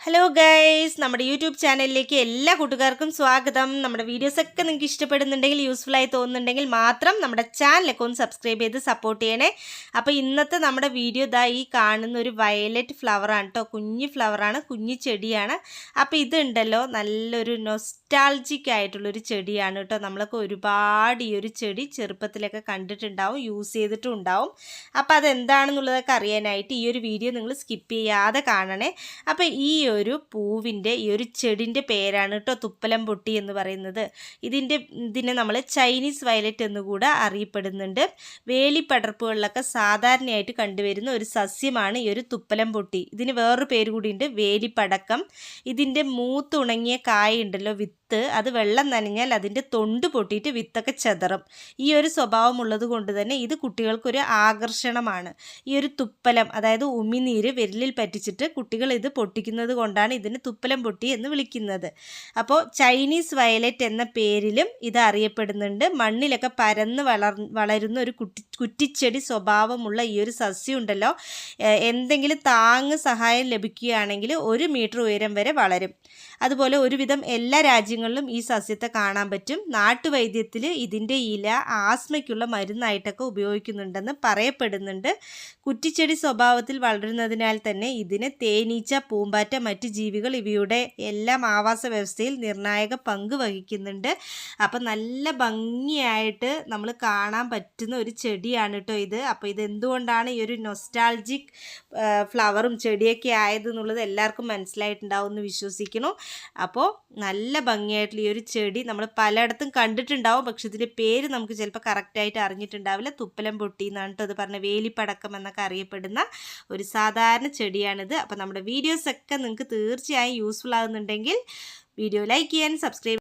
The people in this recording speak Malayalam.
ഹലോ ഗൈസ് നമ്മുടെ യൂട്യൂബ് ചാനലിലേക്ക് എല്ലാ കൂട്ടുകാർക്കും സ്വാഗതം. നമ്മുടെ വീഡിയോസൊക്കെ നിങ്ങൾക്ക് ഇഷ്ടപ്പെടുന്നുണ്ടെങ്കിൽ യൂസ്ഫുൾ ആയി തോന്നുന്നുണ്ടെങ്കിൽ മാത്രം നമ്മുടെ ചാനലൊക്കെ ഒന്ന് സബ്സ്ക്രൈബ് ചെയ്ത് സപ്പോർട്ട് ചെയ്യണേ. അപ്പോൾ ഇന്നത്തെ നമ്മുടെ വീഡിയോ ഇതാ ഈ കാണുന്ന ഒരു വയലറ്റ് ഫ്ലവറാണ് കേട്ടോ കുഞ്ഞു ഫ്ലവറാണ് കുഞ്ഞു ചെടിയാണ്. അപ്പോൾ ഇതുണ്ടല്ലോ നല്ലൊരു നൊസ്റ്റാൾജിക് ആയിട്ടുള്ളൊരു ചെടിയാണ് കേട്ടോ നമ്മളൊക്കെ ഒരുപാട് ഈ ഒരു ചെടി ചെറുപ്പത്തിലൊക്കെ കണ്ടിട്ടുണ്ടാവും യൂസ് ചെയ്തിട്ടും ഉണ്ടാവും. അപ്പോൾ അതെന്താണെന്നുള്ളതൊക്കെ അറിയാനായിട്ട് ഈ ഒരു വീഡിയോ നിങ്ങൾ സ്കിപ്പ് ചെയ്യാതെ കാണണേ. അപ്പോൾ ഈ ഒരു പൂവിന്റെ ഈ ഒരു ചെടിന്റെ പേരാണ് കേട്ടോ തുപ്പലം പൊട്ടി എന്ന് പറയുന്നത്. ഇതിന്റെ ഇതിനെ നമ്മൾ ചൈനീസ് വയലറ്റ് എന്നുകൂടെ അറിയപ്പെടുന്നുണ്ട്. വേലിപ്പടർപ്പുകളിലൊക്കെ സാധാരണയായിട്ട് കണ്ടുവരുന്ന ഒരു സസ്യമാണ് ഈ ഒരു തുപ്പലം പൊട്ടി ഇതിന് വേറൊരു പേര് കൂടിയുണ്ട് വേലിപ്പടക്കം. ഇതിന്റെ മൂത്തുണങ്ങിയ കായ ഉണ്ടല്ലോ വിത്ത് അത് വെള്ളം നനഞ്ഞാൽ അതിന്റെ തൊണ്ട് പൊട്ടിയിട്ട് വിത്തൊക്കെ ചെതറും. ഈ ഒരു സ്വഭാവമുള്ളത് കൊണ്ട് തന്നെ ഇത് കുട്ടികൾക്കൊരു ആകർഷണമാണ്. ഈ ഒരു തുപ്പലം അതായത് ഉമിനീര് വിരലിൽ പറ്റിച്ചിട്ട് കുട്ടികൾ ഇത് പൊട്ടിക്കുന്നത് കൊണ്ടാണ് ഇതിന് തുപ്പലം പൊട്ടി എന്ന് വിളിക്കുന്നത്. അപ്പോൾ ചൈനീസ് വയലറ്റ് എന്ന പേരിലും ഇത് അറിയപ്പെടുന്നുണ്ട്. മണ്ണിലൊക്കെ പരന്ന് വളർ വളരുന്ന ഒരു കുട്ടി കുറ്റിച്ചെടി സ്വഭാവമുള്ള ഈ ഒരു സസ്യം ഉണ്ടല്ലോ. എന്തെങ്കിലും താങ്ങ് സഹായം ലഭിക്കുകയാണെങ്കിൽ ഒരു മീറ്റർ ഉയരം വരെ വളരും. അതുപോലെ ഒരുവിധം എല്ലാ രാജ്യങ്ങളിലും ഈ സസ്യത്തെ കാണാൻ പറ്റും. നാട്ടുവൈദ്യത്തിൽ ഇതിന്റെ ഇല ആസ്മയ്ക്കുള്ള മരുന്നായിട്ടൊക്കെ ഉപയോഗിക്കുന്നുണ്ടെന്ന് പറയപ്പെടുന്നുണ്ട്. കുറ്റിച്ചെടി സ്വഭാവത്തിൽ വളരുന്നതിനാൽ തന്നെ ഇതിന് തേനീച്ച പൂമ്പാറ്റ മറ്റ് ജീവികൾ ഇവയുടെ എല്ലാം ആവാസ വ്യവസ്ഥയിൽ നിർണായക പങ്ക് വഹിക്കുന്നുണ്ട്. അപ്പം നല്ല ഭംഗിയായിട്ട് നമ്മൾ കാണാൻ പറ്റുന്ന ഒരു ചെടിയാണ് കേട്ടോ ഇത്. അപ്പോൾ ഇത് എന്തുകൊണ്ടാണ് ഈ ഒരു നൊസ്റ്റാൾജിക് ഫ്ലവറും ചെടിയൊക്കെ ആയതെന്നുള്ളത് എല്ലാവർക്കും മനസ്സിലായിട്ടുണ്ടാവും എന്ന് വിശ്വസിക്കുന്നു. അപ്പോൾ നല്ല ഭംഗിയായിട്ടുള്ള ഈ ഒരു ചെടി നമ്മൾ പലയിടത്തും കണ്ടിട്ടുണ്ടാവും. പക്ഷെ ഇതിന്റെ പേര് നമുക്ക് ചിലപ്പോൾ കറക്റ്റായിട്ട് അറിഞ്ഞിട്ടുണ്ടാവില്ല. തുപ്പലം പൊട്ടി എന്നാണ് അത് പറഞ്ഞ വേലിപ്പടക്കം എന്നൊക്കെ അറിയപ്പെടുന്ന ഒരു സാധാരണ ചെടിയാണിത്. അപ്പോൾ നമ്മുടെ വീഡിയോസൊക്കെ നിങ്ങൾക്ക് തീർച്ചയായും യൂസ്ഫുൾ ആകുന്നുണ്ടെങ്കിൽ വീഡിയോ ലൈക്ക് ചെയ്യാൻ സബ്സ്ക്രൈബ്